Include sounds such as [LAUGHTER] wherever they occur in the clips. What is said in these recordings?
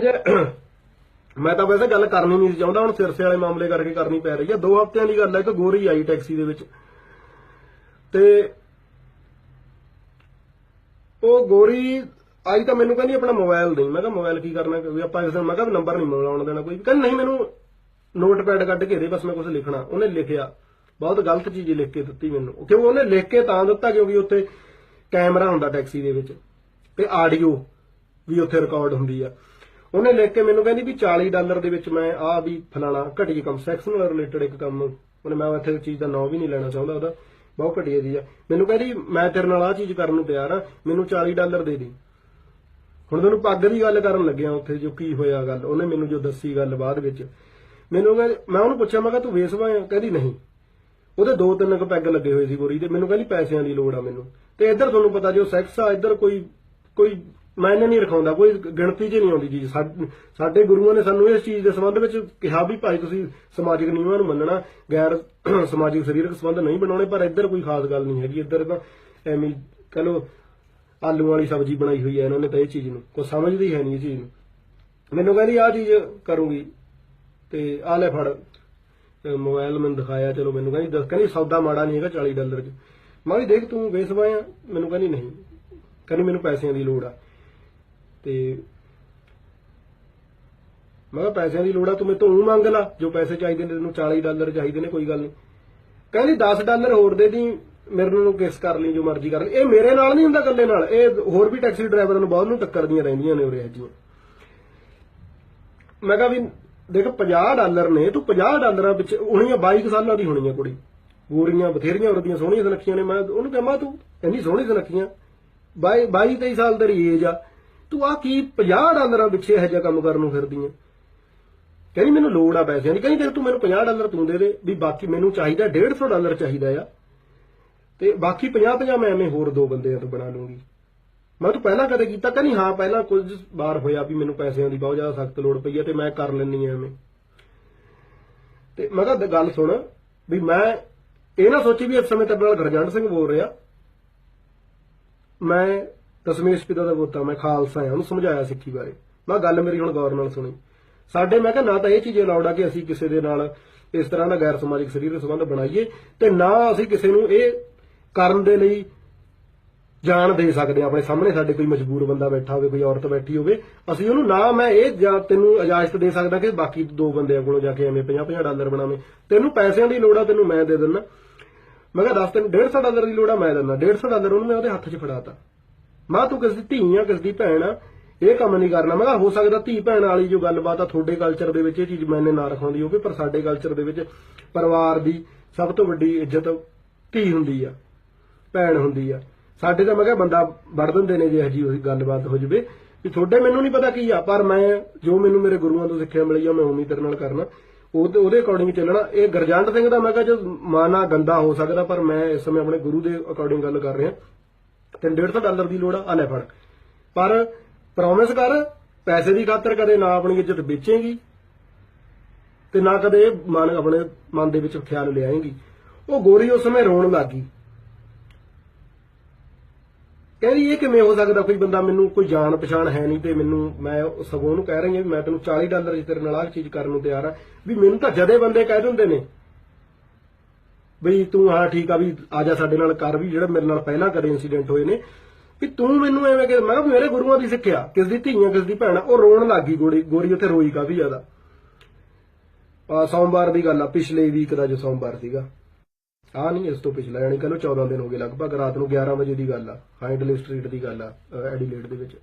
ਜੇ ਮੈਂ ਤਾਂ ਵੈਸੇ ਗੱਲ ਕਰਨੀ ਨਹੀਂ ਚਾਹੁੰਦਾ, ਹੁਣ ਸਿਰਸੇ ਵਾਲੇ ਮਾਮਲੇ ਕਰਕੇ ਕਰਨੀ ਪੈ ਰਹੀ ਆ। ਦੋ ਹਫ਼ਤਿਆਂ ਦੀ ਗੱਲ ਹੈ ਇੱਕ ਗੋਰੀ ਆਈ ਟੈਕਸੀ ਦੇ ਵਿੱਚ। ਤੇ ਉਹ ਗੋਰੀ ਆਈ ਤਾਂ ਮੈਨੂੰ ਕਹਿੰਦੀ ਆਪਣਾ ਮੋਬਾਈਲ ਦੇ ਮੈਂ ਕਿਹਾ, ਮੋਬਾਈਲ ਕੀ ਕਰਨਾ? ਵੀ ਆਪਾਂ ਇਸ ਮੈਂ ਕਿਹਾ, ਨੰਬਰ ਨਹੀਂ ਮਿਲਾਉਣ ਦੇਣਾ ਕੋਈ ਕਹਿੰਦੀ, ਨਹੀਂ, ਮੈਨੂੰ ਨੋਟਪੈਡ ਕੱਢ ਕੇ ਦੇ, ਬਸ ਮੈਂ ਕੁਝ ਲਿਖਣਾ। ਉਹਨੇ ਲਿਖਿਆ। ਬਹੁਤ ਗਲਤ ਚੀਜ਼ ਲਿਖ ਕੇ ਦਿੱਤੀ ਮੈਨੂੰ। ਕਿਉਂ? ਉਹਨੇ ਲਿਖ ਕੇ ਤਾਂ ਦਿੱਤਾ ਕਿਉਂਕਿ ਉੱਥੇ ਕੈਮਰਾ ਹੁੰਦਾ ਟੈਕਸੀ ਦੇ ਵਿੱਚ ਤੇ ਆਡੀਓ ਵੀ ਉੱਥੇ ਰਿਕਾਰਡ ਹੁੰਦੀ ਆ। ਉਹਨੇ ਲਿਖ ਕੇ ਮੈਨੂੰ ਕਹਿੰਦੀ ਵੀ 40 ਡਾਲਰ ਦੇ ਵਿੱਚ ਮੈਂ ਆ ਵੀ ਫਲਾਣਾ ਘਟੀਆ ਕੰਮ ਸੈਕਸ ਨਾਲ ਰਿਲੇਟਡ ਇੱਕ ਕੰਮ। ਉਹਨੇ ਮੈਂ ਇੱਥੇ ਚੀਜ਼ ਦਾ ਨਾਮ ਵੀ ਨਹੀਂ ਲੈਣਾ ਚਾਹੁੰਦਾ ਉਹਦਾ। ਬਹੁਤ ਘਟੀਆ ਜੀ ਆ। ਮੈਨੂੰ ਕਹਿੰਦੀ, ਮੈਂ ਤੇਰੇ ਨਾਲ ਆ ਚੀਜ਼ ਕਰਨ ਨੂੰ ਤਿਆਰ ਆ, ਮੈਨੂੰ 40 ਡਾਲਰ ਦੇ ਦੇ। ਹੁਣ ਤੁਹਾਨੂੰ ਪੱਗ ਦੀ ਗੱਲ ਕਰਨ ਲੱਗਿਆ ਉੱਥੇ ਜੋ ਕੀ ਹੋਇਆ ਗੱਲ। ਉਹਨੇ ਮੈਨੂੰ ਜੋ ਦੱਸੀ ਗੱਲ ਬਾਅਦ ਵਿੱਚ। ਮੈਨੂੰ ਮੈਂ ਉਹਨੂੰ ਪੁੱਛਿਆ, ਮੈਂ ਕਿਹਾ, ਤੂੰ ਵੇਸਵਾ ਆ ਕਹਿੰਦੀ, ਨਹੀਂ। ਉਹਦੇ ਦੋ ਤਿੰਨ ਕੁ ਪੈਗ ਲੱਗੇ ਹੋਏ ਸੀ ਗੋਰੀ ਤੇ ਮੈਨੂੰ ਕਹਿੰਦੀ, ਪੈਸਿਆਂ ਦੀ ਲੋੜ ਆ ਮੈਨੂੰ। ਤੇ ਇੱਧਰ ਤੁਹਾਨੂੰ ਪਤਾ ਜੋ ਸੈਕਸ ਆ, ਇੱਧਰ ਕੋਈ ਕੋਈ ਮੈਂ ਇਹਨਾਂ ਨਹੀਂ ਰਖਾਉਂਦਾ, ਕੋਈ ਗਿਣਤੀ 'ਚ ਨਹੀਂ ਆਉਂਦੀ ਚੀਜ਼ ਸਾਡੇ ਗੁਰੂਆਂ ਨੇ ਸਾਨੂੰ ਇਸ ਚੀਜ਼ ਦੇ ਸੰਬੰਧ ਵਿੱਚ ਕਿਹਾ ਵੀ ਭਾਈ ਤੁਸੀਂ ਸਮਾਜਿਕ ਨਿਯਮਾਂ ਨੂੰ ਮੰਨਣਾ, ਗੈਰ [CLEARS THROAT] ਸਮਾਜਿਕ ਸਰੀਰਕ ਸੰਬੰਧ ਨਹੀਂ ਬਣਾਉਣੇ, ਪਰ ਇੱਧਰ ਕੋਈ ਖਾਸ ਗੱਲ ਨਹੀਂ ਹੈਗੀ। ਇੱਧਰ ਤਾਂ ਐਵੇਂ ਕਹ ਲਓ, ਆਲੂ ਵਾਲੀ ਸਬਜ਼ੀ ਬਣਾਈ ਹੋਈ ਹੈ ਇਹਨਾਂ ਨੇ ਤਾਂ ਇਹ ਚੀਜ਼ ਨੂੰ, ਕੋਈ ਸਮਝਦੀ ਹੈ ਨਹੀਂ ਇਹ ਚੀਜ਼ ਨੂੰ। ਮੈਨੂੰ ਕਹਿੰਦੀ ਆ ਚੀਜ਼ ਕਰੂਗੀ। ਤੇ ਆ ਲੈ ਫੜ ਤੇ ਮੋਬਾਈਲ ਮੈਨੂੰ ਦਿਖਾਇਆ, ਚਲੋ ਮੈਨੂੰ ਕਹਿੰਦੀ, ਦੱਸ, ਕਹਿੰਦੀ ਸੌਦਾ ਮਾੜਾ ਨਹੀਂ ਹੈਗਾ 40 ਡਾਲਰ ਚ। ਮੈਂ ਵੀ ਦੇਖ ਤੂੰ ਵੇਸਵਾ ਆ ਮੈਨੂੰ ਕਹਿੰਦੀ ਨਹੀਂ। ਕਹਿੰਦੀ ਮੈਨੂੰ ਪੈਸਿਆਂ ਦੀ ਲੋੜ ਆ। ਤੇ ਮੈਂ ਕਿਹਾ ਪੈਸਿਆਂ ਦੀ ਲੋੜ ਆ, ਤੂੰ ਮੇਰੇ ਤੋਂ ਮੰਗ ਲਾ, ਜੋ ਪੈਸੇ ਚਾਹੀਦੇ ਨੇ ਤੈਨੂੰ 40 ਡਾਲਰ ਚਾਹੀਦੇ ਨੇ, ਕੋਈ ਗੱਲ ਨਹੀਂ। ਕਹਿੰਦੀ 10 ਡਾਲਰ ਹੋਰ ਦੇ ਦੀ, ਮੇਰੇ ਨੂੰ ਕਿਸ ਕਰ ਲਈ, ਜੋ ਮਰਜ਼ੀ ਕਰ ਲਈ। ਇਹ ਮੇਰੇ ਨਾਲ ਨਹੀਂ ਹੁੰਦਾ ਇਕੱਲੇ ਨਾਲ, ਇਹ ਹੋਰ ਵੀ ਟੈਕਸੀ ਡਰਾਈਵਰਾਂ ਨੂੰ ਬਹੁਤ ਨੂੰ ਟੱਕਰਦੀਆਂ ਰਹਿੰਦੀਆਂ ਨੇ ਉਰੇ ਜੀਆਂ ਮੈਂ ਕਿਹਾ ਵੀ ਦੇਖ 50 ਡਾਲਰ ਨੇ, ਤੂੰ 50 ਡਾਲਰਾਂ ਵਿੱਚ ਹੋਣੀਆਂ 22 ਸਾਲਾਂ ਦੀ ਹੋਣੀ ਆ ਕੁੜੀ। ਗੋਰੀਆਂ ਬਥੇਰੀਆਂ ਉਰਦੀਆਂ ਸੋਹਣੀਆਂ ਸੁਨੱਖੀਆਂ ਨੇ, ਮੈਂ ਉਹਨੂੰ ਕਿਹਾ ਤੂੰ ਇੰਨੀ ਸੋਹਣੀ ਸੁਨੱਖੀਆਂ 22 22 23 ਸਾਲ ਤੇਰੀ ਏਜ ਆ ਤੂੰ ਆ ਕੀ 50 ਡਾਲਰਾਂ ਪਿੱਛੇ ਇਹੋ ਜਿਹਾ ਕੰਮ ਕਰਨ ਨੂੰ ਫਿਰਦੀ ਆ? ਕਹਿੰਦੀ ਮੈਨੂੰ ਲੋੜ ਆ ਪੈਸਿਆਂ ਦੀ। ਕਹਿੰਦੀ ਜੇ ਤੂੰ ਮੈਨੂੰ 50 ਡਾਲਰ ਤੂੰ ਦੇ ਦੇ ਵੀ ਬਾਕੀ ਮੈਨੂੰ ਚਾਹੀਦਾ 150 ਡਾਲਰ ਚਾਹੀਦਾ ਆ। ਤੇ ਬਾਕੀ 50 50 ਮੈਂ ਐਵੇਂ ਹੋਰ ਦੋ ਬੰਦਿਆਂ ਤੋਂ ਬਣਾ ਲੂੰਗੀ। ਮੈਂ ਤੂੰ ਪਹਿਲਾਂ ਕਦੇ ਕੀਤਾ? ਕਹਿੰਦੀ ਹਾਂ, ਪਹਿਲਾਂ ਕੁਝ ਵਾਰ ਹੋਇਆ ਵੀ ਮੈਨੂੰ ਪੈਸਿਆਂ ਦੀ ਬਹੁਤ ਜ਼ਿਆਦਾ ਸਖਤ ਲੋੜ ਪਈ ਹੈ ਤੇ ਮੈਂ ਕਰ ਲੈਣੀ ਆ ਐਵੇਂ। ਤੇ ਮੈਂ ਕਿਹਾ ਗੱਲ ਸੁਣ ਵੀ ਮੈਂ ਇਹ ਨਾ ਸੋਚੀ ਵੀ ਇਸ ਸਮੇਂ ਤੇਰੇ ਨਾਲ ਗਰਜੰਟ ਸਿੰਘ ਬੋਲ ਰਿਹਾ। ਮੈਂ ਦਸਮੇਸ਼ ਪਿਤਾ ਦਾ ਪੋਤਾ ਮੈਂ ਖਾਲਸਾ ਆ ਉਹਨੂੰ ਸਮਝਾਇਆ ਸਿੱਖੀ ਬਾਰੇ। ਮੈਂ ਗੱਲ ਮੇਰੀ ਹੁਣ ਗੌਰ ਨਾਲ ਸੁਣੀ। ਸਾਡੇ, ਮੈਂ ਕਿਹਾ, ਨਾ ਤਾਂ ਇਹ ਚੀਜ਼ ਅਲਾਉਡ ਆ ਕਿ ਅਸੀਂ ਕਿਸੇ ਦੇ ਨਾਲ ਇਸ ਤਰ੍ਹਾਂ ਦਾ ਗੈਰ ਸਮਾਜਿਕ ਸਰੀਰਕ ਸੰਬੰਧ ਬਣਾਈਏ ਤੇ ਨਾ ਅਸੀਂ ਕਿਸੇ ਨੂੰ ਇਹ ਕਰਨ ਦੇ ਲਈ ਜਾਣ ਦੇ ਸਕਦੇ ਹਾਂ। ਆਪਣੇ ਸਾਹਮਣੇ ਸਾਡੇ ਕੋਈ ਮਜਬੂਰ ਬੰਦਾ ਬੈਠਾ ਹੋਵੇ, ਕੋਈ ਔਰਤ ਬੈਠੀ ਹੋਵੇ, ਅਸੀਂ ਉਹਨੂੰ ਨਾ, ਮੈਂ ਇਹ ਜਾਂ ਤੈਨੂੰ ਇਜਾਜ਼ਤ ਦੇ ਸਕਦਾ ਕਿ ਬਾਕੀ ਦੋ ਬੰਦਿਆਂ ਕੋਲੋਂ ਜਾ ਕੇ ਐਵੇਂ 50-50 ਡਾਲਰ ਬਣਾਵੇਂ। ਤੈਨੂੰ ਪੈਸਿਆਂ ਦੀ ਲੋੜ ਆ, ਤੈਨੂੰ ਮੈਂ ਦੇ ਦਿੰਦਾ। ਮੈਂ ਕਿਹਾ, ਦੱਸ ਤੈਨੂੰ 150 ਡਾਲਰ ਦੀ ਲੋੜ ਆ, ਮੈਂ ਦਿੰਦਾ। 150 ਡਾਲਰ ਉਹਨੂੰ ਮੈਂ ਉਹਦੇ ਹੱਥ 'ਚ ਫੜਾਤਾ। ਮੈਂ ਕਿਹਾ ਤੂੰ ਕਿਸ ਦੀ ਧੀ ਆ ਕਿਸ ਦੀ ਭੈਣ ਆ? ਇਹ ਕੰਮ ਨਹੀਂ ਕਰਨਾ। ਮੈਂ ਕਿਹਾ, ਹੋ ਸਕਦਾ ਧੀ ਭੈਣ ਵਾਲੀ ਜੋ ਗੱਲਬਾਤ ਆ ਤੁਹਾਡੇ ਕਲਚਰ ਦੇ ਵਿੱਚ, ਇਹ ਚੀਜ਼ ਮੈਨੇ ਨਾ ਰਖਾਉਂਦੀ ਹੋਵੇ, ਪਰ ਸਾਡੇ ਕਲਚਰ ਦੇ ਵਿੱਚ ਪਰਿਵਾਰ ਦੀ ਸਭ ਤੋਂ ਵੱਡੀ ਇੱਜ਼ਤ ਧੀ ਹੁੰਦੀ ਆ, ਭੈਣ ਹੁੰਦੀ ਆ। ਸਾਡੇ ਤਾਂ ਮੈਂ ਕਿਹਾ, ਬੰਦਾ ਵੜ ਦਿੰਦੇ ਨੇ ਜੇ ਇਹੋ ਉਹੀ ਗੱਲਬਾਤ ਹੋ ਜਵੇ। ਵੀ ਤੁਹਾਡੇ ਮੈਨੂੰ ਨਹੀਂ ਪਤਾ ਕੀ ਆ, ਪਰ ਮੈਂ ਜੋ ਮੈਨੂੰ ਮੇਰੇ ਗੁਰੂਆਂ ਤੋਂ ਸਿੱਖਿਆ ਮਿਲੀ ਆ, ਮੈਂ ਉਮੀਦ ਤੇਰੇ ਨਾਲ ਕਰਨਾ। ਉਹ ਉਹਦੇ ਅਕੋਰਡਿੰਗ ਚੱਲਣਾ। ਇਹ ਗਰਜੰਟ ਸਿੰਘ ਦਾ ਮੈਂ ਕਿਹਾ ਜੋ ਮਾਨਾ ਗੰਦਾ ਹੋ ਸਕਦਾ, ਪਰ ਮੈਂ ਇਸ ਸਮੇਂ ਆਪਣੇ ਗੁਰੂ ਦੇ ਅਕੋਰਡਿੰਗ ਗੱਲ ਕਰ ਰਿਹਾ। ਤੇ 150 ਡਾਲਰ ਦੀ ਲੋੜ ਆ ਲੈ ਫੜ। ਪਰ ਪ੍ਰੋਮਿਸ ਕਰ, ਪੈਸੇ ਦੀ ਖਾਤਰ ਕਦੇ ਨਾ ਆਪਣੀ ਇੱਜ਼ਤ ਵੇਚੇਗੀ ਤੇ ਨਾ ਕਦੇ ਮਨ ਆਪਣੇ ਮਨ ਦੇ ਵਿੱਚ ਖਿਆਲ ਲਿਆਏਗੀ। ਉਹ ਗੋਰੀ ਉਸ ਸਮੇਂ ਰੋਣ ਲੱਗੀ। ਕਹਿੰਦੀ, ਇਹ ਕਿਵੇਂ ਹੋ ਸਕਦਾ ਕੋਈ ਬੰਦਾ ਮੈਨੂੰ ਕੋਈ ਜਾਣ ਪਛਾਣ ਹੈ ਨਹੀਂ ਤੇ ਮੈਨੂੰ, ਮੈਂ ਸਗੋਂ ਨੂੰ ਕਹਿ ਰਹੀ ਹਾਂ ਵੀ ਮੈਂ ਤੈਨੂੰ 40 ਡਾਲਰ ਦੀ ਤੇਰੇ ਨਾਲ ਆਹ ਚੀਜ਼ ਕਰਨ ਨੂੰ ਤਿਆਰ ਆ ਵੀ ਮੈਨੂੰ ਤਾਂ ਜਦੇ ਬੰਦੇ ਕਹਿ ਦਿੰਦੇ ਨੇ ਬਈ ਤੂੰ, ਹਾਂ, ਠੀਕ ਆ ਵੀ ਆ ਜਾ ਸਾਡੇ ਨਾਲ ਕਰ, ਵੀ ਜਿਹੜਾ ਮੇਰੇ ਨਾਲ ਪਹਿਲਾਂ ਕਦੇ ਇਨਸੀਡੈਂਟ ਹੋਏ ਨੇ। ਵੀ ਤੂੰ ਮੈਨੂੰ ਐਵੇਂ ਕਿ, ਮੈਂ ਮੇਰੇ ਗੁਰੂਆਂ ਦੀ ਸਿੱਖਿਆ, ਕਿਸ ਦੀ ਧੀਆਂ, ਕਿਸ ਦੀ ਭੈਣ ਉਹ ਰੋਣ ਲੱਗੀ ਗੋਰੀ ਗੋਰੀ ਉੱਥੇ ਰੋਈ ਕਾਫੀ ਜ਼ਿਆਦਾ ਆ ਸੋਮਵਾਰ ਦੀ ਗੱਲ ਆ, ਪਿਛਲੇ ਵੀਕ ਦਾ ਜੋ ਸੋਮਵਾਰ ਸੀਗਾ। ਆ ਨਹੀਂ ਇਸ ਤੋਂ ਪਿਛਲਾ, ਯਾਨੀ ਕਹ ਲਓ 14 ਦਿਨ ਹੋ ਗਏ ਲਗਭਗ, ਰਾਤ ਨੂੰ 11 ਵਜੇ ਦੀ ਗੱਲ ਆ ਹਾਈਡਲੇ ਸਟਰੀਟ ਦੀ ਗੱਲ ਆ ਐਡੀਲੇਡ ਦੇ ਵਿੱਚ।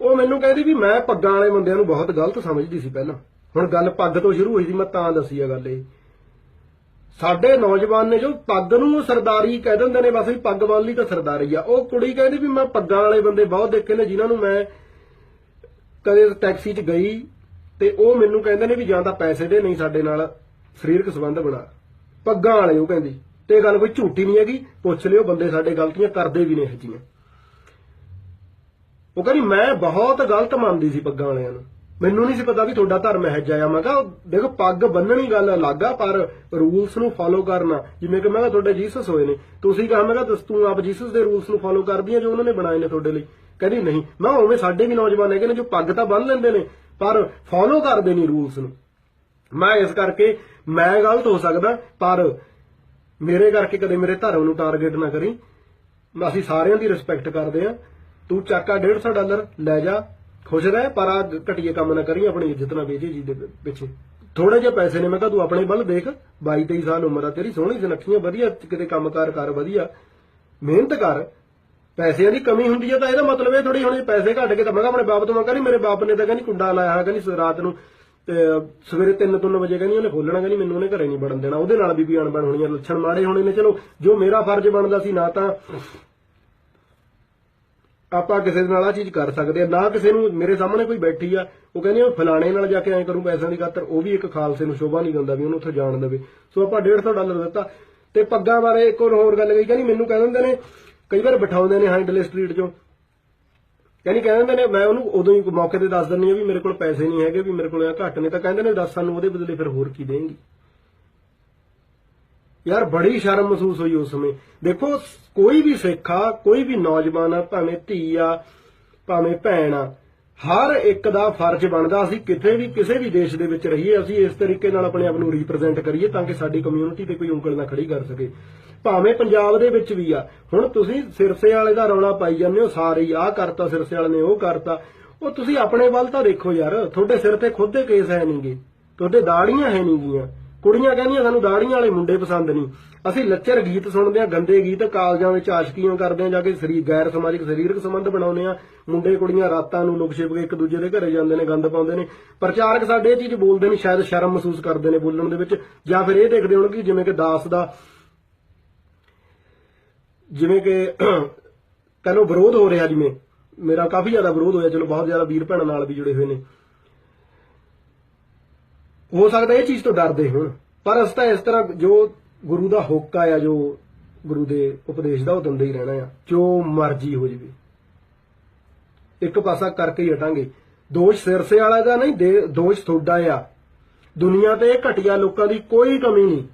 ਉਹ ਮੈਨੂੰ ਕਹਿੰਦੀ ਵੀ ਮੈਂ ਪੱਗਾਂ ਵਾਲੇ ਬੰਦਿਆਂ ਨੂੰ ਬਹੁਤ ਗਲਤ ਸਮਝਦੀ ਸੀ ਪਹਿਲਾਂ। ਹੁਣ ਗੱਲ ਪੱਗ ਤੋਂ ਸ਼ੁਰੂ ਹੋਈ ਸੀ, ਮੈਂ ਤਾਂ ਦੱਸੀ ਆ ਗੱਲ ਇਹ। ਸਾਡੇ ਨੌਜਵਾਨ ਨੇ ਜੋ ਪੱਗ ਨੂੰ ਸਰਦਾਰੀ ਕਹਿ ਦਿੰਦੇ ਨੇ, ਬਸ ਵੀ ਪੱਗ ਬੰਨ ਲਈ ਤਾਂ ਸਰਦਾਰੀ ਆ। ਉਹ ਕੁੜੀ ਕਹਿੰਦੀ ਵੀ ਮੈਂ ਪੱਗਾਂ ਵਾਲੇ ਬੰਦੇ ਬਹੁਤ ਦੇਖੇ ਨੇ, ਜਿਨ੍ਹਾਂ ਨੂੰ ਮੈਂ ਕਦੇ ਟੈਕਸੀ 'ਚ ਗਈ ਤੇ ਉਹ ਮੈਨੂੰ ਕਹਿੰਦੇ ਨੇ ਵੀ ਜਾਂ ਤਾਂ ਪੈਸੇ ਦੇ, ਨਹੀਂ ਸਾਡੇ ਨਾਲ ਸਰੀਰਕ ਸੰਬੰਧ ਬਣਾ। ਪੱਗਾਂ ਵਾਲੇ, ਉਹ ਕਹਿੰਦੀ। ਤੇ ਇਹ ਗੱਲ ਕੋਈ ਝੂਠੀ ਨਹੀਂ ਹੈਗੀ, ਪੁੱਛ ਲਿਓ, ਬੰਦੇ ਸਾਡੇ ਗਲਤੀਆਂ ਕਰਦੇ ਵੀ ਨੇ ਇਹ ਜੀਆਂ ਉਹ ਕਹਿੰਦੀ, ਮੈਂ ਬਹੁਤ ਗਲਤ ਮੰਨਦੀ ਸੀ ਪੱਗਾਂ ਵਾਲਿਆਂ ਨੂੰ। ਮੈਨੂੰ ਨਹੀਂ ਸੀ ਪਤਾ ਵੀ ਤੁਹਾਡਾ ਧਰਮ ਇਹ ਜਿਹਾ ਮੈਂ ਕਿਹਾ, ਦੇਖੋ, ਪੱਗ ਬੰਨਣੀ ਗੱਲ ਅਲੱਗ ਆ, ਪਰ ਰੂਲਸ ਨੂੰ ਫਾਲੋ ਕਰਨਾ। ਜਿਵੇਂ ਕਿ ਮੈਂ ਕਿਹਾ, ਤੁਹਾਡੇ ਜੀਸਸ ਹੋਏ ਨੇ। ਤੁਸੀਂ ਕਹਾ, ਮੈਂ ਕਿਹਾ, ਦੱਸ ਤੂੰ ਆਪ ਜੀਸਸ ਦੇ ਰੂਲਸ ਨੂੰ ਫਾਲੋ ਕਰਦੀ ਆ ਜੋ ਉਹਨਾਂ ਨੇ ਬਣਾਏ ਨੇ ਤੁਹਾਡੇ ਲਈ। ਕਹਿੰਦੀ, ਨਹੀਂ। ਮੈਂ ਉਵੇਂ ਸਾਡੇ ਵੀ ਨੌਜਵਾਨ ਹੈਗੇ ਨੇ ਜੋ ਪੱਗ ਤਾਂ ਬੰਨ ਲੈਂਦੇ ਨੇ, ਪਰ ਫੋਲੋ ਕਰਦੇ ਨਹੀਂ ਰੂਲਸ ਨੂੰ। ਮੈਂ ਇਸ ਕਰਕੇ, ਮੈਂ ਗਲਤ ਹੋ ਸਕਦਾ, ਪਰ ਮੇਰੇ ਕਰਕੇ ਕਦੇ ਮੇਰੇ ਧਰਮ ਨੂੰ ਟਾਰਗੇਟ ਨਾ ਕਰੀ। ਅਸੀਂ ਸਾਰਿਆਂ ਦੀ ਰਿਸਪੈਕਟ ਕਰਦੇ ਆ ਤੂੰ ਚੱਕਾ 150 ਡਾਲਰ, ਲੈ ਜਾ। ਖੁਸ਼ ਰਹਿ, ਪਰ ਆ ਘਟੀਏ ਕੰਮ ਨਾ ਕਰੀ, ਆਪਣੀ ਇੱਜ਼ਤ ਨਾ ਵੇਚੀ ਜੀ ਦੇ ਪਿੱਛੇ। ਥੋੜੇ ਜਿਹੇ ਪੈਸੇ ਨੇ, ਮੈਂ ਕਿਹਾ ਤੂੰ ਆਪਣੇ ਵੱਲ ਦੇਖ 22 23 ਸਾਲ ਉਮਰ ਆ, ਤੇਰੀ ਸੋਹਣੀ ਸੁਨੱਖੀਆਂ ਵਧੀਆ, ਕਿਤੇ ਕੰਮਕਾਰ ਕਰ ਵਧੀਆ, ਮਿਹਨਤ ਕਰ। ਪੈਸਿਆਂ ਦੀ ਕਮੀ ਹੁੰਦੀ ਹੈ ਤਾਂ ਇਹਦਾ ਮਤਲਬ ਇਹ ਥੋੜੀ ਹੁਣ, ਪੈਸੇ ਘੱਟ ਕੇ ਤਾਂ ਮੈਂ ਕਿਹਾ ਆਪਣੇ ਬਾਪ ਤੋਂ ਮੰਗਾ ਨਹੀਂ ਮੇਰੇ ਬਾਪ ਨੇ ਤਾਂ ਕਹਿੰਦੀ ਕੁੰਡਾ ਲਾਇਆ ਕਹਿੰਦੀ ਰਾਤ ਨੂੰ ਸਵੇਰੇ 3-3 ਵਜੇ ਕਹਿੰਦੀ ਉਹਨੇ ਖੋਲਣਾ ਕਹਿੰਦੀ ਮੈਨੂੰ ਉਹਨੇ ਘਰੇ ਨਹੀਂ ਵੜਨ ਦੇਣਾ, ਉਹਦੇ ਨਾਲ ਬੀਬੀ ਅਣਬਣ ਹੋਣੀਆਂ ਲੱਛਣ ਮਾੜੇ ਹੋਣੇ ਨੇ, ਚਲੋ, ਜੋ ਮੇਰਾ ਫਰਜ਼ ਬਣਦਾ ਸੀ ਨਾ ਤਾਂ ਆਪਾਂ ਕਿਸੇ ਦੇ ਨਾਲ ਆ ਚੀਜ਼ ਕਰ ਸਕਦੇ ਆ, ਨਾ ਕਿਸੇ ਨੂੰ ਮੇਰੇ ਸਾਹਮਣੇ ਕੋਈ ਬੈਠੀ ਆ, ਉਹ ਕਹਿੰਦੀ ਉਹ ਫਲਾਣੇ ਨਾਲ ਜਾ ਕੇ ਐਂ ਕਰੂੰ ਪੈਸਿਆਂ ਦੀ ਖਾਤਰ, ਉਹ ਵੀ ਇੱਕ ਖਾਲਸੇ ਨੂੰ ਸ਼ੋਭਾ ਨਹੀਂ ਦਿੰਦਾ ਵੀ ਉਹਨੂੰ ਉੱਥੇ ਜਾਣ ਦੇਵੇ। ਸੋ ਆਪਾਂ 150 ਡਾਲਰ ਦਿੱਤਾ। ਤੇ ਪੱਗਾਂ ਬਾਰੇ ਇੱਕ ਹੋਰ ਗੱਲ ਕਹੀ, ਕਹਿੰਦੀ ਮੈਨੂੰ ਕਹਿ ਦਿੰਦੇ ਨੇ, ਕਈ ਵਾਰ ਬਿਠਾਉਂਦੇ ਨੇ ਹੈਂਡਲੇ ਸਟਰੀਟ 'ਚੋਂ। ਕਹਿੰਦੀ ਕਹਿੰਦੇ ਨੇ, ਮੈਂ ਉਹਨੂੰ ਉਦੋਂ ਹੀ ਮੌਕੇ ਤੇ ਦੱਸ ਦਿੰਦੀ ਆ ਵੀ ਮੇਰੇ ਕੋਲ ਪੈਸੇ ਨਹੀਂ ਹੈਗੇ, ਵੀ ਮੇਰੇ ਕੋਲ ਇਹ ਘੱਟ ਨੇ, ਤਾਂ ਕਹਿੰਦੇ ਨੇ ਦੱਸ ਸਾਨੂੰ ਉਹਦੇ ਬਦਲੇ ਫਿਰ ਹੋਰ ਕੀ ਦੇਂਗੀ ਯਾਰ ਬੜੀ ਸ਼ਰਮ ਮਹਿਸੂਸ ਹੋਈ ਉਸ ਸਮੇਂ। ਦੇਖੋ, ਕੋਈ ਵੀ ਸਿੱਖ ਆ, ਕੋਈ ਵੀ ਨੌਜਵਾਨ ਆ, ਭਾਵੇਂ ਧੀ ਆ, ਭਾਵੇਂ ਭੈਣ ਆ, ਹਰ ਇੱਕ ਦਾ ਫਰਜ਼ ਬਣਦਾ, ਅਸੀਂ ਕਿਤੇ ਵੀ, ਕਿਸੇ ਵੀ ਦੇਸ਼ ਦੇ ਵਿੱਚ ਰਹੀਏ, ਅਸੀਂ ਇਸ ਤਰੀਕੇ ਨਾਲ ਆਪਣੇ ਆਪ ਨੂੰ ਰਿਪਰੈਜ਼ੈਂਟ ਕਰੀਏ ਤਾਂ ਕਿ ਸਾਡੀ ਕਮਿਊਨਿਟੀ ਤੇ ਕੋਈ ਉਂਗਲ ਨਾ ਖੜੀ ਕਰ ਸਕੇ। ਭਾਵੇਂ ਪੰਜਾਬ ਦੇ ਵਿੱਚ ਵੀ ਆ, ਹੁਣ ਤੁਸੀਂ ਸਿਰਸੇ ਵਾਲੇ ਦਾ ਰੌਲਾ ਪਾਈ ਜਾਂਦੇ ਹੋ, ਸਾਰੇ ਆਹ ਕਰਤਾ, ਸਿਰਸੇ ਵਾਲੇ ਨੇ ਉਹ ਕਰਤਾ, ਉਹ ਤੁਸੀਂ ਆਪਣੇ ਵੱਲ ਤਾਂ ਦੇਖੋ ਯਾਰ, ਤੁਹਾਡੇ ਸਿਰ ਤੇ ਖੁਦ ਦੇ ਕੇਸ ਹੈ ਨਹੀਂਗੇ ਤੁਹਾਡੇ ਦਾੜੀਆਂ ਹੈ ਨਹੀਂਗੀਆਂ ਕੁੜੀਆਂ ਕਹਿੰਦੀਆਂ ਸਾਨੂੰ ਦਾੜੀਆਂ ਵਾਲੇ ਮੁੰਡੇ ਪਸੰਦ ਨਹੀਂ। ਅਸੀਂ ਲੱਚਰ ਗੀਤ ਸੁਣਦੇ ਆ ਗੰਦੇ ਗੀਤ ਕਾਲਜਾਂ ਵਿੱਚ ਆਸ਼ਕੀਆਂ ਕਰਦੇ ਆ ਜਾ ਕੇ ਸਰੀਰ ਗੈਰ ਸਮਾਜਿਕ ਸਰੀਰਕ ਸੰਬੰਧ ਬਣਾਉਂਦੇ ਆ ਮੁੰਡੇ ਕੁੜੀਆਂ ਰਾਤਾਂ ਨੂੰ ਲੁਕ ਛਿਪ ਕੇ ਇੱਕ ਦੂਜੇ ਦੇ ਘਰੇ ਜਾਂਦੇ ਨੇ, ਗੰਦ ਪਾਉਂਦੇ ਨੇ। ਪ੍ਰਚਾਰਕ ਸਾਡੇ ਇਹ ਚੀਜ਼ ਬੋਲਦੇ ਨੇ, ਸ਼ਾਇਦ ਸ਼ਰਮ ਮਹਿਸੂਸ ਕਰਦੇ ਨੇ ਬੋਲਣ ਦੇ ਵਿੱਚ। ਜਾਂ ਫਿਰ ਇਹ ਦੇਖਦੇ ਹੋਣਗੇ ਜਿਵੇਂ ਕਿ ਦਾਸ ਦਾ, ਜਿਵੇਂ ਕਿ ਕਹ ਲਓ ਵਿਰੋਧ ਹੋ ਰਿਹਾ ਜਿਵੇਂ। ਮੇਰਾ ਕਾਫੀ ਜ਼ਿਆਦਾ ਵਿਰੋਧ ਹੋਇਆ, ਚਲੋ ਬਹੁਤ ਜ਼ਿਆਦਾ ਵੀਰ ਭੈਣਾਂ ਨਾਲ ਵੀ ਜੁੜੇ ਹੋਏ ਨੇ। ਹੋ ਸਕਦਾ ਇਹ ਚੀਜ਼ ਤੋਂ ਡਰਦੇ ਹੋਣ, ਪਰ ਅਸ ਇਸ ਤਰ੍ਹਾਂ ਜੋ ਗੁਰੂ ਦਾ ਹੁਕਮ ਆ ਜੋ ਗੁਰੂ ਦੇ ਉਪਦੇਸ਼ ਦਾ ਉਹ ਦਿੰਦੇ ਹੀ ਰਹਿਣਾ ਆ, ਜੋ ਮਰਜ਼ੀ ਹੋ ਜਵੇ। ਇੱਕ ਪਾਸਾ ਕਰਕੇ ਹੀ ਹਟਾਂਗੇ। ਦੋਸ਼ ਸਿਰਸੇ ਵਾਲਾ ਦਾ ਨਹੀਂ, ਦੇ- ਦੋਸ਼ ਤੁਹਾਡਾ ਆ। ਦੁਨੀਆ ਤੇ ਘਟੀਆ ਲੋਕਾਂ ਦੀ ਕੋਈ ਕਮੀ ਨਹੀਂ।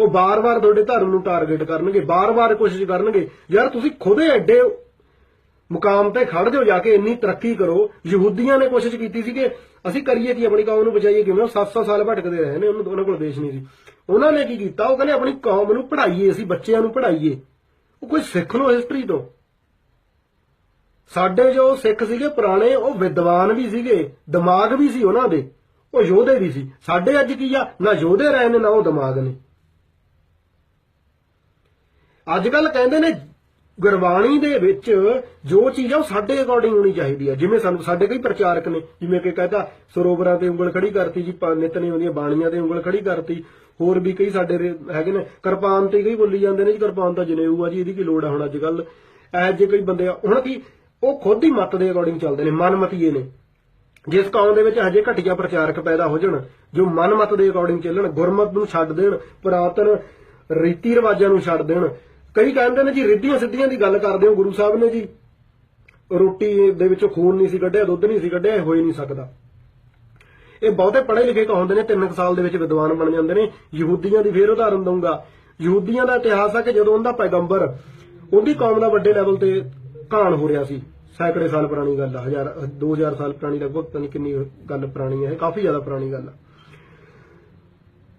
ਉਹ ਬਾਰ-ਬਾਰ ਤੁਹਾਡੇ ਧਰਮ ਨੂੰ ਟਾਰਗੇਟ ਕਰਨਗੇ, ਬਾਰ-ਬਾਰ ਕੋਸ਼ਿਸ਼ ਕਰਨਗੇ, ਯਾਰ ਤੁਸੀਂ ਖੁਦ ਐਡੇ ਮੁਕਾਮ ਤੇ ਖੜ ਜਾਓ ਜਾ ਕੇ, ਇੰਨੀ ਤਰੱਕੀ ਕਰੋ। ਯਹੂਦੀਆਂ ਨੇ ਕੋਸ਼ਿਸ਼ ਕੀਤੀ ਸੀ ਕਿ ਅਸੀਂ ਕਰੀਏ ਕੀ ਆਪਣੀ ਕੌਮ ਨੂੰ ਬਚਾਈਏ ਕਿਵੇਂ? ਉਹ 700 ਸਾਲ ਭਟਕਦੇ ਰਹੇ ਨੇ, ਉਹਨਾਂ ਕੋਲ ਦੇਸ਼ ਨਹੀਂ ਸੀ। ਉਹਨਾਂ ਨੇ ਕੀ ਕੀਤਾ? ਉਹ ਕਹਿੰਦੇ ਆਪਣੀ ਕੌਮ ਨੂੰ ਪੜ੍ਹਾਈਏ, ਅਸੀਂ ਬੱਚਿਆਂ ਨੂੰ ਪੜ੍ਹਾਈਏ। ਉਹ ਕੋਈ ਸਿੱਖ ਲੋ ਹਿਸਟਰੀ ਤੋਂ? ਸਾਡੇ ਜੋ ਸਿੱਖ ਸੀਗੇ ਪੁਰਾਣੇ, ਉਹ ਵਿਦਵਾਨ ਵੀ ਸੀਗੇ, ਦਿਮਾਗ ਵੀ ਸੀ ਉਹਨਾਂ ਦੇ। ਉਹ ਯੋਧੇ ਵੀ ਸੀ। ਸਾਡੇ ਅੱਜ ਕੀ ਆ? ਨਾ ਯੋਧੇ ਰਹੇ ਨੇ, ਨਾ ਉਹ ਦਿਮਾਗ ਨੇ। ਅੱਜ ਕੱਲ ਕਹਿੰਦੇ ਨੇ ਗੁਰਬਾਣੀ ਦੇ ਵਿੱਚ ਜੋ ਚੀਜ਼ ਆ ਉਹ ਸਾਡੇ ਅਕੋਰਡਿੰਗ ਹੋਣੀ ਚਾਹੀਦੀ ਹੈ ਜਿਵੇਂ ਸਾਨੂੰ ਸਾਡੇ ਕਈ ਪ੍ਰਚਾਰਕ ਨੇ, ਜਿਵੇਂ ਕਿ ਕਹਤਾ, ਸਰੋਵਰਾਂ ਤੇ ਉਂਗਲ ਖੜੀ ਕਰਤੀ ਜੀ, ਪਾ- ਨਿਤਨੇ ਬਾਣੀਆਂ ਤੇ ਉਂਗਲ ਖੜੀ ਕਰਤੀ। ਹੋਰ ਵੀ ਕਈ ਸਾਡੇ ਹੈਗੇ ਨੇ, ਕਿਰਪਾਨ ਤੇ ਕਈ ਬੋਲੀ ਜਾਂਦੇ ਨੇ ਜੀ, ਕਿਰਪਾਨ ਤਾਂ ਜਨੇਊ ਆ ਜੀ, ਇਹਦੀ ਕੀ ਲੋੜ ਆ ਹੁਣ ਅੱਜ ਕੱਲ ਐ ਜੇ ਕਈ ਬੰਦੇ ਆ, ਹੁਣ ਕੀ, ਉਹ ਖੁਦ ਹੀ ਮਤ ਦੇ ਅਕੋਰਡਿੰਗ ਚੱਲਦੇ ਨੇ, ਮਨਮਤੀਏ ਨੇ। ਜਿਸ ਕੌਮ ਦੇ ਵਿੱਚ ਹਜੇ ਘਟੀਆ ਪ੍ਰਚਾਰਕ ਪੈਦਾ ਹੋ ਜਾਣ, ਜੋ ਮਨਮਤ ਦੇ ਅਕੋਰਡਿੰਗ ਚੱਲਣ, ਗੁਰਮਤ ਨੂੰ ਛੱਡ ਦੇਣ, ਪੁਰਾਤਨ ਰੀਤੀ ਰਿਵਾਜਾਂ ਨੂੰ ਛੱਡ ਦੇਣ ਕਈ ਕਹਿੰਦੇ ਨੇ ਜੀ, ਰਿੱਧੀਆਂ ਸਿੱਧੀਆਂ ਦੀ ਗੱਲ ਕਰਦੇ ਹੋ, ਗੁਰੂ ਸਾਹਿਬ ਨੇ ਜੀ। ਰੋਟੀ ਦੇ ਵਿੱਚੋਂ ਖੂਨ ਨਹੀਂ ਸੀ ਕੱਢਿਆ, ਦੁੱਧ ਨਹੀਂ ਸੀ ਕੱਢਿਆ, ਇਹ ਹੋ ਹੀ ਨਹੀਂ ਸਕਦਾ। ਇਹ ਬਹੁਤੇ ਪੜ੍ਹੇ ਲਿਖੇ ਕਹਾਉਂਦੇ ਨੇ 3 ਸਾਲ ਦੇ ਵਿੱਚ ਵਿਦਵਾਨ ਬਣ ਜਾਂਦੇ ਨੇ। ਯਹੂਦੀਆਂ ਦੀ ਫੇਰ ਉਦਾਹਰਨ ਦਊਂਗਾ। ਯਹੂਦੀਆਂ ਦਾ ਇਤਿਹਾਸ ਆ ਕਿ ਜਦੋਂ ਉਹਦਾ ਪੈਗੰਬਰ, ਉਹਦੀ ਕੌਮ ਦਾ ਵੱਡੇ ਲੈਵਲ ਤੇ ਕਹਾਣ ਹੋ ਰਿਹਾ ਸੀ। ਸੈਂਕੜੇ ਸਾਲ ਪੁਰਾਣੀ ਗੱਲ ਆ, ਹਜ਼ਾਰ 2000 ਸਾਲ ਪੁਰਾਣੀ ਲਗਭਗ ਪਤਾ ਨਹੀਂ ਕਿੰਨੀ ਗੱਲ ਪੁਰਾਣੀ ਹੈ ਇਹ ਕਾਫੀ ਜ਼ਿਆਦਾ ਪੁਰਾਣੀ ਗੱਲ ਆ।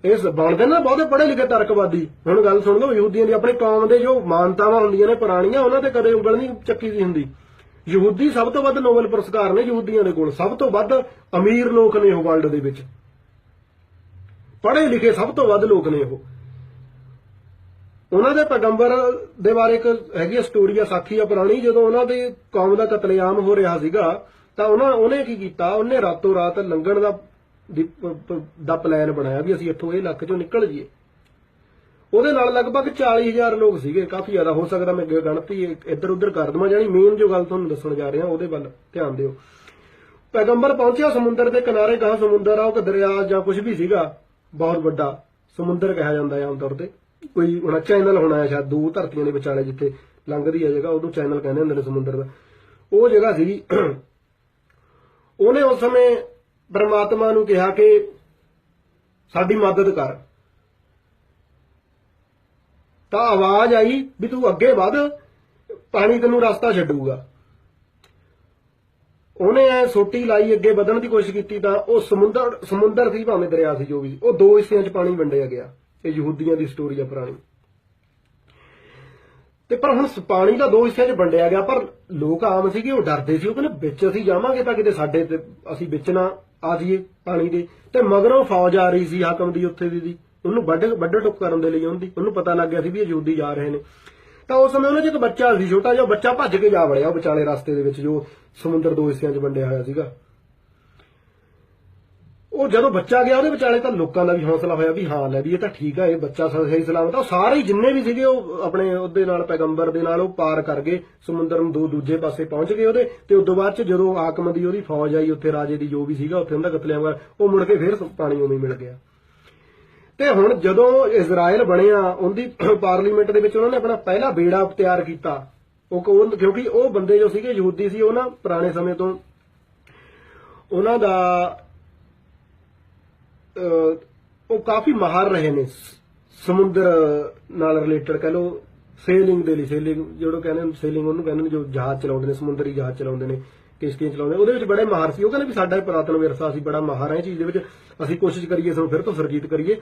ਇਸ ਬਣਦੇ ਨਾ ਬਹੁਤੇ ਪੜ੍ਹੇ ਲਿਖੇ ਤਰਕਵਾਦੀ। ਹੁਣ ਗੱਲ ਸੁਣ ਲਓ, ਯਹੂਦੀਆਂ ਦੀ ਆਪਣੀ ਕੌਮ ਦੇ ਜੋ ਮਾਨਤਾਵਾਂ ਹੁੰਦੀਆਂ ਨੇ, ਪੁਰਾਣੀਆਂ, ਉਹਨਾਂ ਤੇ ਕਦੇ ਉਂਗਲ ਨਹੀਂ ਚੱਕੀ ਦੀ ਹੁੰਦੀ। ਯਹੂਦੀ ਸਭ ਤੋਂ ਵੱਧ ਨੋਬਲ ਪੁਰਸਕਾਰ ਨੇ ਯਹੂਦੀਆਂ ਦੇ ਕੋਲ। ਸਭ ਤੋਂ ਵੱਧ ਅਮੀਰ ਲੋਕ ਨੇ ਉਹ ਵਰਲਡ ਦੇ ਵਿੱਚ। ਪੜ੍ਹੇ ਲਿਖੇ ਸਭ ਤੋਂ ਵੱਧ ਲੋਕ ਨੇ ਉਹ। ਉਹਨਾਂ ਦੇ ਪੈਗੰਬਰ ਦੇ ਬਾਰੇ ਇੱਕ ਹੈਗੀ ਸਟੋਰੀ ਆ, ਸਾਖੀ ਆ ਪੁਰਾਣੀ। ਜਦੋਂ ਉਹਨਾਂ ਦੇ ਕੌਮ ਦਾ ਕਤਲੇਆਮ ਹੋ ਰਿਹਾ ਸੀਗਾ, ਤਾਂ ਉਹਨਾਂ, ਉਹਨੇ ਕੀ ਕੀਤਾ? ਉਹਨੇ ਰਾਤੋਂ ਰਾਤ ਲੰਘਣ ਦਾ ਦਾ ਪਲਾਨ ਬਣਾਇਆ ਵੀ ਅਸੀਂ ਇੱਥੋਂ ਇਹ ਇਲਾਕੇ ਚੋਂ ਨਿਕਲ ਜਾਈਏ। ਉਹਦੇ ਨਾਲ ਲਗਭਗ 40000 ਲੋਕ ਸੀਗੇ, ਕਾਫੀ ਜ਼ਿਆਦਾ ਹੋ ਸਕਦਾ ਮੈਂ ਗਣਤੀ ਇੱਧਰ ਉੱਧਰ ਕਰ ਦਵਾਂ ਜਾਨੀ ਮੇਨ ਜੋ ਗੱਲ ਤੁਹਾਨੂੰ ਦੱਸਣ ਜਾ ਰਿਹਾ, ਉਹਦੇ ਵੱਲ ਧਿਆਨ ਦਿਓ। ਪੈਗੰਬਰ ਪਹੁੰਚਿਆ ਸਮੁੰਦਰ ਦੇ ਕਿਨਾਰੇ ਗਾਂ ਸਮੁੰਦਰ ਆ, ਉਹ ਦਰਿਆ ਜਾਂ ਕੁਝ ਵੀ ਸੀਗਾ, ਬਹੁਤ ਵੱਡਾ ਸਮੁੰਦਰ ਕਿਹਾ ਜਾਂਦਾ ਹੈ ਆਮ ਤੌਰ ਤੇ। ਕੋਈ ਹੁਣ ਚੈਨਲ ਹੋਣਾ ਹੈ ਸ਼ਾਇਦ, ਦੋ ਧਰਤੀਆਂ ਦੇ ਵਿਚਾਲੇ ਜਿੱਥੇ ਲੰਘਦੀ ਹੈ ਜਗ੍ਹਾ, ਉਹਨੂੰ ਚੈਨਲ ਕਹਿੰਦੇ ਹੁੰਦੇ ਨੇ ਸਮੁੰਦਰ ਦਾ। ਉਹ ਜਗ੍ਹਾ ਸੀਗੀ। ਉਹਨੇ ਉਸ ਸਮੇਂ ਪਰਮਾਤਮਾ ਨੂੰ ਕਿਹਾ ਕਿ ਸਾਡੀ ਮਦਦ ਕਰ। ਤਾਂ ਆਵਾਜ਼ ਆਈ ਵੀ ਤੂੰ ਅੱਗੇ ਵੱਧ, ਪਾਣੀ ਤੈਨੂੰ ਰਸਤਾ ਛੱਡੂਗਾ। ਉਹਨੇ ਐ ਸੋਟੀ ਲਾਈ ਅੱਗੇ ਵਧਣ ਦੀ ਕੋਸ਼ਿਸ਼ ਕੀਤੀ ਤਾਂ ਉਹ ਸਮੁੰਦਰ ਸਮੁੰਦਰ ਸੀ ਭਾਵੇਂ ਦਰਿਆ ਸੀ ਜੋ ਵੀ, ਉਹ ਦੋ ਹਿੱਸਿਆਂ 'ਚ ਪਾਣੀ ਵੰਡਿਆ ਗਿਆ, ਇਹ ਯਹੂਦੀਆਂ ਦੀ ਸਟੋਰੀ ਆ ਪੁਰਾਣੀ। ਤੇ ਪਰ ਹੁਣ ਪਾਣੀ ਦਾ ਦੋ ਹਿੱਸਿਆਂ 'ਚ ਵੰਡਿਆ ਗਿਆ, ਪਰ ਲੋਕ ਆਮ ਸੀਗੇ, ਉਹ ਡਰਦੇ ਸੀ, ਉਹ ਕਹਿੰਦੇ ਵਿੱਚ ਅਸੀਂ ਜਾਵਾਂਗੇ ਤਾਂ ਕਿਤੇ ਸਾਡੇ ਤੇ ਅਸੀਂ ਵਿੱਚ ਨਾ ਆ ਜਾਈਏ ਪਾਣੀ ਦੇ। ਤੇ ਮਗਰੋਂ ਫੌਜ ਆ ਰਹੀ ਸੀ ਹਾਕਮ ਦੀ ਉੱਥੇ ਦੀ ਦੀ। ਉਹਨੂੰ ਵੱਢ ਵੱਢ ਟੁੱਕ ਕਰਨ ਦੇ ਲਈ ਆਉਂਦੀ ਉਹਨੂੰ ਪਤਾ ਲੱਗ ਗਿਆ ਸੀ ਵੀ ਇਹ ਯਹੂਦੀ ਜਾ ਰਹੇ ਨੇ। ਤਾਂ ਉਸ ਸਮੇਂ ਉਹਨਾਂ 'ਚ ਇੱਕ ਬੱਚਾ ਸੀ, ਛੋਟਾ ਜਿਹਾ, ਉਹ ਬੱਚਾ ਭੱਜ ਕੇ ਜਾ ਵੜਿਆ ਉਹ ਵਿਚਾਲੇ ਰਸਤੇ ਦੇ ਵਿੱਚ, ਜੋ ਸਮੁੰਦਰ ਦੋ ਹਿੱਸਿਆਂ 'ਚ ਵੰਡਿਆ ਹੋਇਆ ਸੀਗਾ। ਉਹ ਜਦੋਂ ਬੱਚਾ ਗਿਆ, ਉਹਦੇ ਵਿਚਾਲੇ ਤਾਂ ਲੋਕਾਂ ਦਾ ਵੀ ਹੌਸਲਾ ਹੋਇਆ ਵੀ ਹਾਂ, ਲੈ ਵੀ ਇਹ ਤਾਂ ਠੀਕ ਆ, ਇਹ ਬੱਚਾ ਸਹੀ ਸਲਾਮਤ ਆ। ਸਾਰੇ ਹੀ ਜਿੰਨੇ ਵੀ ਸੀਗੇ, ਉਹ ਆਪਣੇ ਉਹਦੇ ਨਾਲ, ਪੈਗੰਬਰ ਦੇ ਨਾਲ, ਉਹ ਪਾਰ ਕਰ ਗਏ। ਸਮੁੰਦਰ ਨੂੰ ਦੋ, ਦੂਜੇ ਪਾਸੇ ਪਹੁੰਚ ਗਏ ਉਹਦੇ। ਤੇ ਉਦੋਂ ਬਾਅਦ ਚ ਜਦੋਂ ਆਕਮ ਦੀ ਉਹਦੀ ਫੌਜ ਆਈ, ਉੱਥੇ ਰਾਜੇ ਦੀ ਜੋ ਵੀ ਸੀਗਾ, ਉੱਥੇ ਉਹਦਾ ਕਤਲੇਆਮ ਉਹ ਮੁੜ ਕੇ ਫੇਰ ਪਾਣੀ ਉਵੇਂ ਮਿਲ ਗਿਆ। ਤੇ ਹੁਣ ਜਦੋਂ ਇਜ਼ਰਾਈਲ ਬਣਿਆ, ਉਹਦੀ [COUGHS] ਪਾਰਲੀਮੈਂਟ ਦੇ ਵਿੱਚ ਉਹਨਾਂ ਨੇ ਆਪਣਾ ਪਹਿਲਾ ਬੇੜਾ ਤਿਆਰ ਕੀਤਾ। ਉਹ ਕਿਉਂਕਿ ਉਹ ਬੰਦੇ ਜੋ ਸੀਗੇ, ਯਹੂਦੀ ਸੀ, ਉਹ ਨਾ ਪੁਰਾਣੇ ਸਮੇਂ ਤੋਂ ਉਹਨਾਂ ਦਾ ਉਹ ਕਾਫੀ ਮਾਹਰ ਰਹੇ ਨੇ। ਸਮੁੰਦਰ ਨਾਲ ਰਿਲੇਟਡ ਕਹ ਲੋ ਸੇਲਿੰਗ ਦੇ ਲਈ ਸੇਲਿੰਗ ਜਿਹੜਾ ਕਹਿੰਦੇ ਨੇ ਸੇਲਿੰਗ ਉਹਨੂੰ ਕਹਿੰਦੇ ਨੇ ਜੋ ਜਹਾਜ਼ ਚਲਾਉਂਦੇ ਨੇ, ਸਮੁੰਦਰੀ ਜਹਾਜ਼ ਚਲਾਉਂਦੇ ਨੇ, ਕਿਸ਼ਤੀਆਂ ਚਲਾਉਂਦੇ ਉਹਦੇ ਵਿੱਚ ਬੜੇ ਮਾਹਰ ਸੀ। ਉਹ ਕਹਿੰਦੇ ਵੀ ਸਾਡਾ ਪੁਰਾਤਨ ਵਿਰਸਾ ਸੀ ਬੜਾ ਮਾਹਰ ਹੈ ਚੀਜ਼ ਦੇ ਵਿੱਚ। ਅਸੀਂ ਕੋਸ਼ਿਸ਼ ਕਰੀਏ, ਸਾਨੂੰ ਫਿਰ ਤੋਂ ਸਰਜੀਤ ਕਰੀਏ।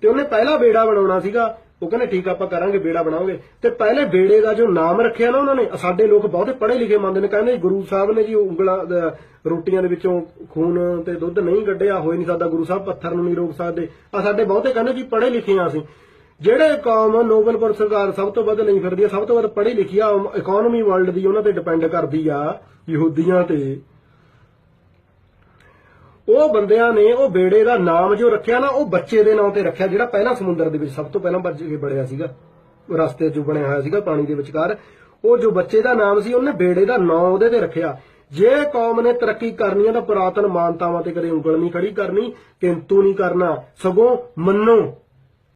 ਤੇ ਉਹਨੇ ਪਹਿਲਾ ਬੇੜਾ ਬਣਾਉਣਾ ਸੀਗਾ। ਉਹ ਕਹਿੰਦੇ ਠੀਕ ਆਪਾਂ ਕਰਾਂਗੇ, ਬੇੜਾ ਬਣਾਵਾਂਗੇ ਤੇ ਪਹਿਲੇ ਬੇੜੇ ਦਾ ਜੋ ਨਾਮ ਰੱਖਿਆ ਨਾ ਉਹਨਾਂ ਨੇ ਸਾਡੇ ਲੋਕ ਬਹੁਤੇ ਪੜ੍ਹੇ ਲਿਖੇ ਮੰਨਦੇ ਨੇ, ਕਹਿੰਦੇ ਗੁਰੂ ਸਾਹਿਬ ਨੇ ਜੀ ਉਂਗਲਾਂ ਰੋਟੀਆਂ ਦੇ ਵਿੱਚੋਂ ਖੂਨ ਤੇ ਦੁੱਧ ਨਹੀਂ ਕੱਢਿਆ ਹੋਈ ਨਹੀਂ ਸਕਦਾ ਗੁਰੂ ਸਾਹਿਬ ਪੱਥਰ ਨੂੰ ਨਹੀਂ ਰੋਕ ਸਕਦੇ। ਆ ਸਾਡੇ ਬਹੁਤੇ ਕਹਿੰਦੇ ਜੀ ਪੜ੍ਹੇ ਲਿਖੇ ਆ ਅਸੀਂ। ਜਿਹੜੇ ਕੌਮ ਨੋਬਲ ਪੁਰਸਕਾਰ ਸਭ ਤੋਂ ਵੱਧ ਲਈ ਫਿਰਦੀ, ਸਭ ਤੋਂ ਵੱਧ ਪੜ੍ਹੀ ਲਿਖੀ ਆ ਇਕਨੋਮੀ ਵਰਲਡ ਦੀ ਉਹਨਾਂ ਤੇ ਡਿਪੈਂਡ ਕਰਦੀ ਆ, ਯਹੂਦੀਆਂ ਤੇ। ਉਹ ਬੰਦਿਆਂ ਨੇ ਉਹ ਬੇੜੇ ਦਾ ਨਾਮ ਜੋ ਰੱਖਿਆ ਨਾ, ਉਹ ਬੱਚੇ ਦੇ ਨਾਂ ਤੇ ਰੱਖਿਆ, ਜਿਹੜਾ ਪਹਿਲਾਂ ਸਮੁੰਦਰ ਦੇ ਵਿੱਚ ਸਭ ਤੋਂ ਪਹਿਲਾਂ ਵੱਜ ਕੇ ਬੜਿਆ ਸੀਗਾ। ਰਸਤੇ 'ਚ ਬਣਿਆ ਹੋਇਆ ਸੀਗਾ ਪਾਣੀ ਦੇ ਵਿਚਕਾਰ। ਉਹ ਜੋ ਬੱਚੇ ਦਾ ਨਾਮ ਸੀ, ਉਹਨੇ ਬੇੜੇ ਦਾ ਨਾਂ ਉਹਦੇ ਤੇ ਰੱਖਿਆ। ਜੇ ਕੌਮ ਨੇ ਤਰੱਕੀ ਕਰਨੀ ਹੈ ਤਾਂ ਪੁਰਾਤਨ ਮਾਨਤਾਵਾਂ ਤੇ ਕਦੇ ਉਂਗਲ ਨਹੀਂ ਖੜੀ ਕਰਨੀ, ਕਿੰਤੂ ਨਹੀਂ ਕਰਨਾ। ਸਗੋਂ ਮੰਨੋ